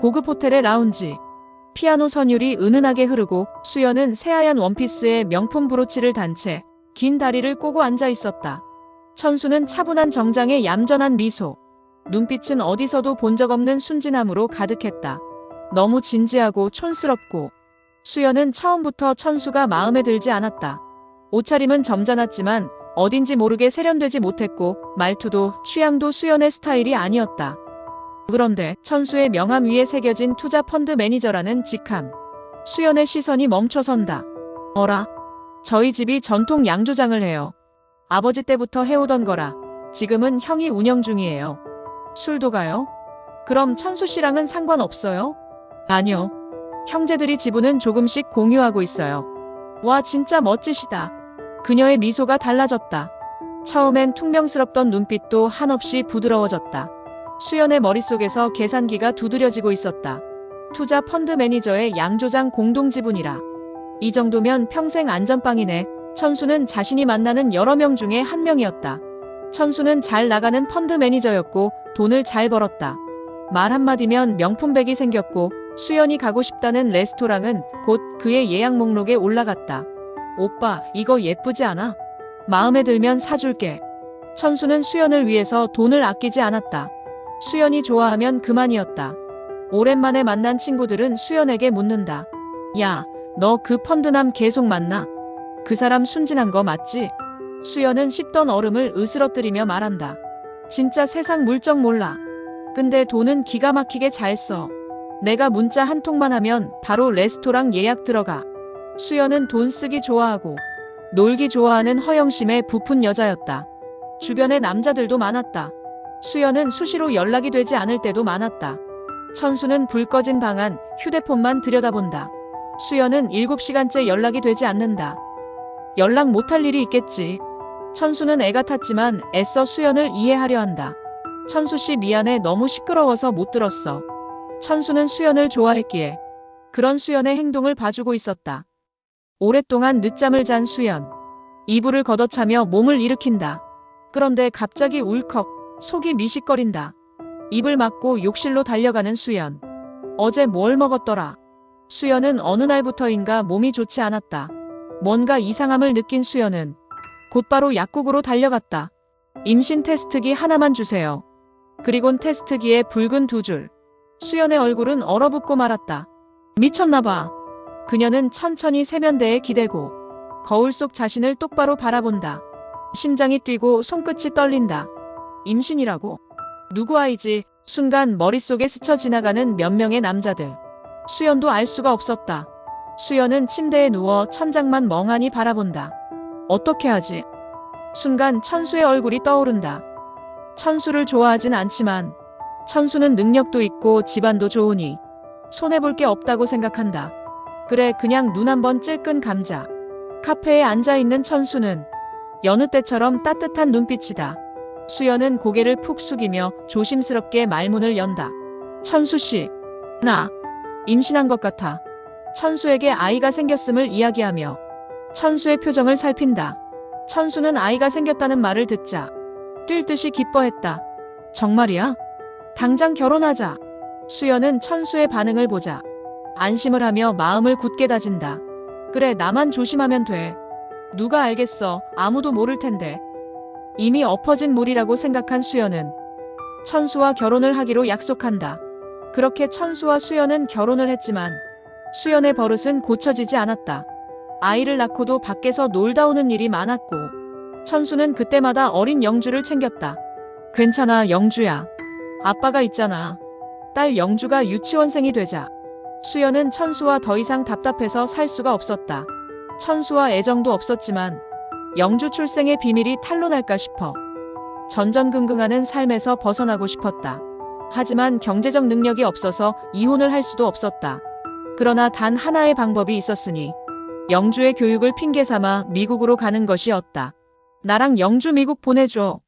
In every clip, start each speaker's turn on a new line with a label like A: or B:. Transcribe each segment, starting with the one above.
A: 고급 호텔의 라운지. 피아노 선율이 은은하게 흐르고 수연은 새하얀 원피스에 명품 브로치를 단 채 긴 다리를 꼬고 앉아 있었다. 천수는 차분한 정장에 얌전한 미소. 눈빛은 어디서도 본 적 없는 순진함으로 가득했다. 너무 진지하고 촌스럽고 수연은 처음부터 천수가 마음에 들지 않았다. 옷차림은 점잖았지만 어딘지 모르게 세련되지 못했고 말투도 취향도 수연의 스타일이 아니었다. 그런데 천수의 명함 위에 새겨진 투자 펀드 매니저라는 직함. 수연의 시선이 멈춰선다. 어라? 저희 집이 전통 양조장을 해요. 아버지 때부터 해오던 거라. 지금은 형이 운영 중이에요. 술도 가요? 그럼 천수 씨랑은 상관없어요? 아니요. 형제들이 지분은 조금씩 공유하고 있어요. 와, 진짜 멋지시다. 그녀의 미소가 달라졌다. 처음엔 퉁명스럽던 눈빛도 한없이 부드러워졌다. 수연의 머릿속에서 계산기가 두드려지고 있었다. 투자 펀드 매니저의 양조장 공동 지분이라. 이 정도면 평생 안전빵이네. 천수는 자신이 만나는 여러 명 중에 한 명이었다. 천수는 잘 나가는 펀드 매니저였고 돈을 잘 벌었다. 말 한마디면 명품백이 생겼고 수연이 가고 싶다는 레스토랑은 곧 그의 예약 목록에 올라갔다. 오빠, 이거 예쁘지 않아? 마음에 들면 사줄게. 천수는 수연을 위해서 돈을 아끼지 않았다. 수연이 좋아하면 그만이었다. 오랜만에 만난 친구들은 수연에게 묻는다. 야, 너 그 펀드남 계속 만나? 그 사람 순진한 거 맞지? 수연은 씹던 얼음을 으스러뜨리며 말한다. 진짜 세상 물정 몰라. 근데 돈은 기가 막히게 잘 써. 내가 문자 한 통만 하면 바로 레스토랑 예약 들어가. 수연은 돈 쓰기 좋아하고 놀기 좋아하는 허영심에 부푼 여자였다. 주변에 남자들도 많았다. 수연은 수시로 연락이 되지 않을 때도 많았다. 천수는 불 꺼진 방 안 휴대폰만 들여다본다. 수연은 7시간째 연락이 되지 않는다. 연락 못할 일이 있겠지. 천수는 애가 탔지만 애써 수연을 이해하려 한다. 천수 씨 미안해 너무 시끄러워서 못 들었어. 천수는 수연을 좋아했기에 그런 수연의 행동을 봐주고 있었다. 오랫동안 늦잠을 잔 수연. 이불을 걷어차며 몸을 일으킨다. 그런데 갑자기 울컥 속이 미식거린다. 입을 막고 욕실로 달려가는 수연. 어제 뭘 먹었더라. 수연은 어느 날부터인가 몸이 좋지 않았다. 뭔가 이상함을 느낀 수연은 곧바로 약국으로 달려갔다. 임신 테스트기 하나만 주세요. 그리곤 테스트기에 붉은 두 줄. 수연의 얼굴은 얼어붙고 말았다. 미쳤나봐. 그녀는 천천히 세면대에 기대고 거울 속 자신을 똑바로 바라본다. 심장이 뛰고 손끝이 떨린다. 임신이라고? 누구 아이지? 순간 머릿속에 스쳐 지나가는 몇 명의 남자들. 수연도 알 수가 없었다. 수연은 침대에 누워 천장만 멍하니 바라본다. 어떻게 하지? 순간 천수의 얼굴이 떠오른다. 천수를 좋아하진 않지만 천수는 능력도 있고 집안도 좋으니 손해볼 게 없다고 생각한다. 그래 그냥 눈 한번 찔끈 감자. 카페에 앉아있는 천수는 여느 때처럼 따뜻한 눈빛이다. 수연은 고개를 푹 숙이며 조심스럽게 말문을 연다. 천수 씨, 나 임신한 것 같아. 천수에게 아이가 생겼음을 이야기하며 천수의 표정을 살핀다. 천수는 아이가 생겼다는 말을 듣자 뛸 듯이 기뻐했다. 정말이야? 당장 결혼하자. 수연은 천수의 반응을 보자 안심을 하며 마음을 굳게 다진다. 그래, 나만 조심하면 돼. 누가 알겠어. 아무도 모를 텐데. 이미 엎어진 물이라고 생각한 수연은 천수와 결혼을 하기로 약속한다. 그렇게 천수와 수연은 결혼을 했지만 수연의 버릇은 고쳐지지 않았다. 아이를 낳고도 밖에서 놀다 오는 일이 많았고 천수는 그때마다 어린 영주를 챙겼다. 괜찮아, 영주야. 아빠가 있잖아. 딸 영주가 유치원생이 되자 수연은 천수와 더 이상 답답해서 살 수가 없었다. 천수와 애정도 없었지만 영주 출생의 비밀이 탄로날까 싶어 전전긍긍하는 삶에서 벗어나고 싶었다. 하지만 경제적 능력이 없어서 이혼을 할 수도 없었다. 그러나 단 하나의 방법이 있었으니 영주의 교육을 핑계 삼아 미국으로 가는 것이었다. 나랑 영주 미국 보내줘.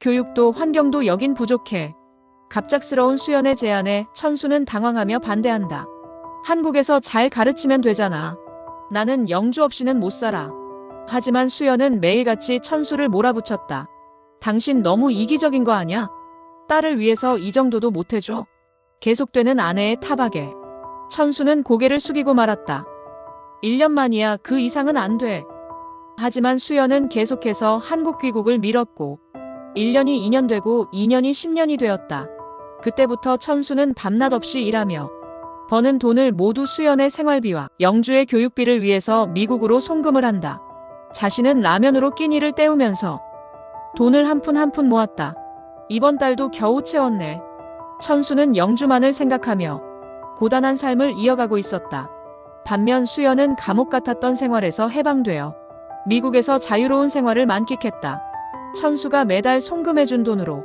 A: 교육도 환경도 여긴 부족해. 갑작스러운 수연의 제안에 천수는 당황하며 반대한다. 한국에서 잘 가르치면 되잖아. 나는 영주 없이는 못 살아. 하지만 수연은 매일같이 천수를 몰아붙였다. 당신 너무 이기적인 거 아냐? 딸을 위해서 이 정도도 못해줘. 계속되는 아내의 타박에 천수는 고개를 숙이고 말았다. 1년 만이야 그 이상은 안 돼. 하지만 수연은 계속해서 한국 귀국을 미뤘고 1년이 2년 되고 2년이 10년이 되었다. 그때부터 천수는 밤낮 없이 일하며 버는 돈을 모두 수연의 생활비와 영주의 교육비를 위해서 미국으로 송금을 한다. 자신은 라면으로 끼니를 때우면서 돈을 한 푼 한 푼 모았다. 이번 달도 겨우 채웠네. 천수는 영주만을 생각하며 고단한 삶을 이어가고 있었다. 반면 수연은 감옥 같았던 생활에서 해방되어 미국에서 자유로운 생활을 만끽했다. 천수가 매달 송금해준 돈으로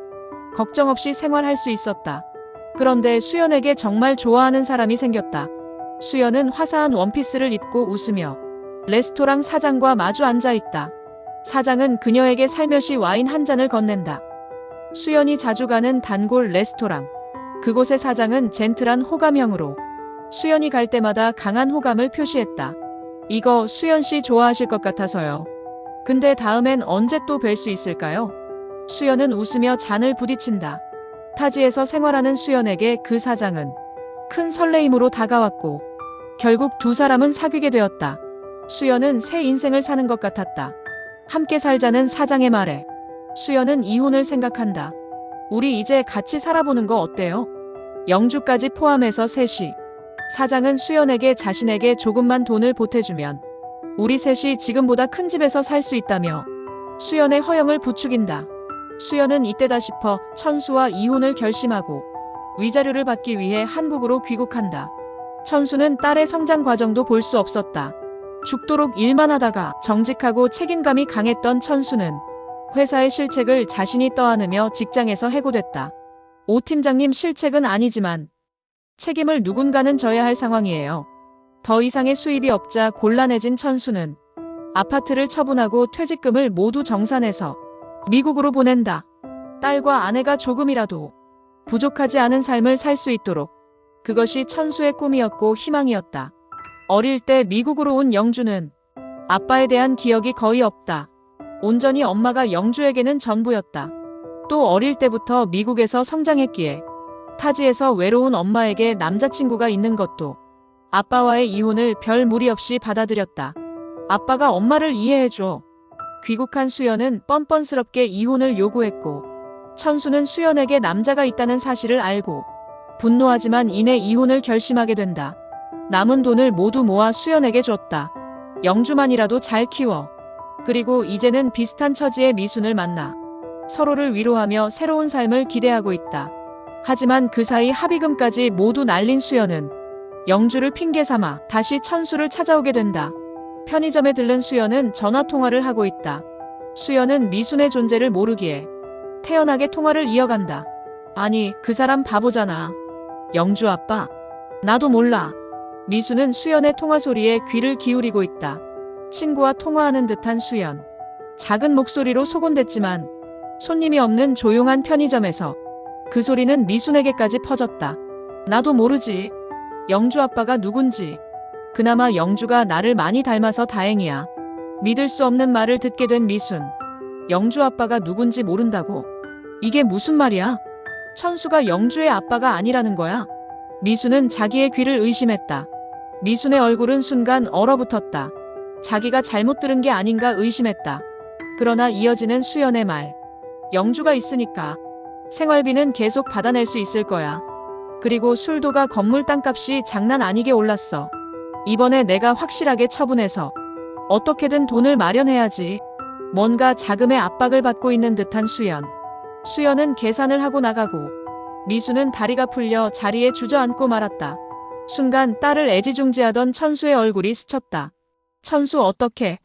A: 걱정 없이 생활할 수 있었다. 그런데 수연에게 정말 좋아하는 사람이 생겼다. 수연은 화사한 원피스를 입고 웃으며 레스토랑 사장과 마주 앉아 있다. 사장은 그녀에게 살며시 와인 한 잔을 건넨다. 수연이 자주 가는 단골 레스토랑. 그곳의 사장은 젠틀한 호감형으로 수연이 갈 때마다 강한 호감을 표시했다. 이거 수연 씨 좋아하실 것 같아서요. 근데 다음엔 언제 또 뵐 수 있을까요? 수연은 웃으며 잔을 부딪힌다. 타지에서 생활하는 수연에게 그 사장은 큰 설레임으로 다가왔고 결국 두 사람은 사귀게 되었다. 수연은 새 인생을 사는 것 같았다. 함께 살자는 사장의 말에 수연은 이혼을 생각한다. 우리 이제 같이 살아보는 거 어때요? 영주까지 포함해서 셋이. 사장은 수연에게 자신에게 조금만 돈을 보태주면 우리 셋이 지금보다 큰 집에서 살 수 있다며 수연의 허영을 부추긴다. 수연은 이때다 싶어 천수와 이혼을 결심하고 위자료를 받기 위해 한국으로 귀국한다. 천수는 딸의 성장 과정도 볼 수 없었다. 죽도록 일만 하다가 정직하고 책임감이 강했던 천수는 회사의 실책을 자신이 떠안으며 직장에서 해고됐다. 오 팀장님 실책은 아니지만 책임을 누군가는 져야 할 상황이에요. 더 이상의 수입이 없자 곤란해진 천수는 아파트를 처분하고 퇴직금을 모두 정산해서 미국으로 보낸다. 딸과 아내가 조금이라도 부족하지 않은 삶을 살 수 있도록 그것이 천수의 꿈이었고 희망이었다. 어릴 때 미국으로 온 영주는 아빠에 대한 기억이 거의 없다. 온전히 엄마가 영주에게는 전부였다. 또 어릴 때부터 미국에서 성장했기에 타지에서 외로운 엄마에게 남자친구가 있는 것도 아빠와의 이혼을 별 무리 없이 받아들였다. 아빠가 엄마를 이해해줘. 귀국한 수연은 뻔뻔스럽게 이혼을 요구했고 천수는 수연에게 남자가 있다는 사실을 알고 분노하지만 이내 이혼을 결심하게 된다. 남은 돈을 모두 모아 수연에게 줬다. 영주만이라도 잘 키워. 그리고 이제는 비슷한 처지의 미순을 만나 서로를 위로하며 새로운 삶을 기대하고 있다. 하지만 그 사이 합의금까지 모두 날린 수연은 영주를 핑계 삼아 다시 천수를 찾아오게 된다. 편의점에 들른 수연은 전화 통화를 하고 있다. 수연은 미순의 존재를 모르기에 태연하게 통화를 이어간다. 아니, 그 사람 바보잖아. 영주 아빠. 나도 몰라. 미수는 수연의 통화 소리에 귀를 기울이고 있다. 친구와 통화하는 듯한 수연. 작은 목소리로 소곤댔지만 손님이 없는 조용한 편의점에서 그 소리는 미순에게까지 퍼졌다. 나도 모르지. 영주 아빠가 누군지. 그나마 영주가 나를 많이 닮아서 다행이야. 믿을 수 없는 말을 듣게 된 미순. 영주 아빠가 누군지 모른다고? 이게 무슨 말이야? 천수가 영주의 아빠가 아니라는 거야? 미순은 자기의 귀를 의심했다. 미순의 얼굴은 순간 얼어붙었다. 자기가 잘못 들은 게 아닌가 의심했다. 그러나 이어지는 수연의 말. 영주가 있으니까 생활비는 계속 받아낼 수 있을 거야. 그리고 술도가 건물 땅값이 장난 아니게 올랐어. 이번에 내가 확실하게 처분해서 어떻게든 돈을 마련해야지. 뭔가 자금의 압박을 받고 있는 듯한 수연. 수연은 계산을 하고 나가고 미수는 다리가 풀려 자리에 주저앉고 말았다. 순간 딸을 애지중지하던 천수의 얼굴이 스쳤다. 천수 어떻게?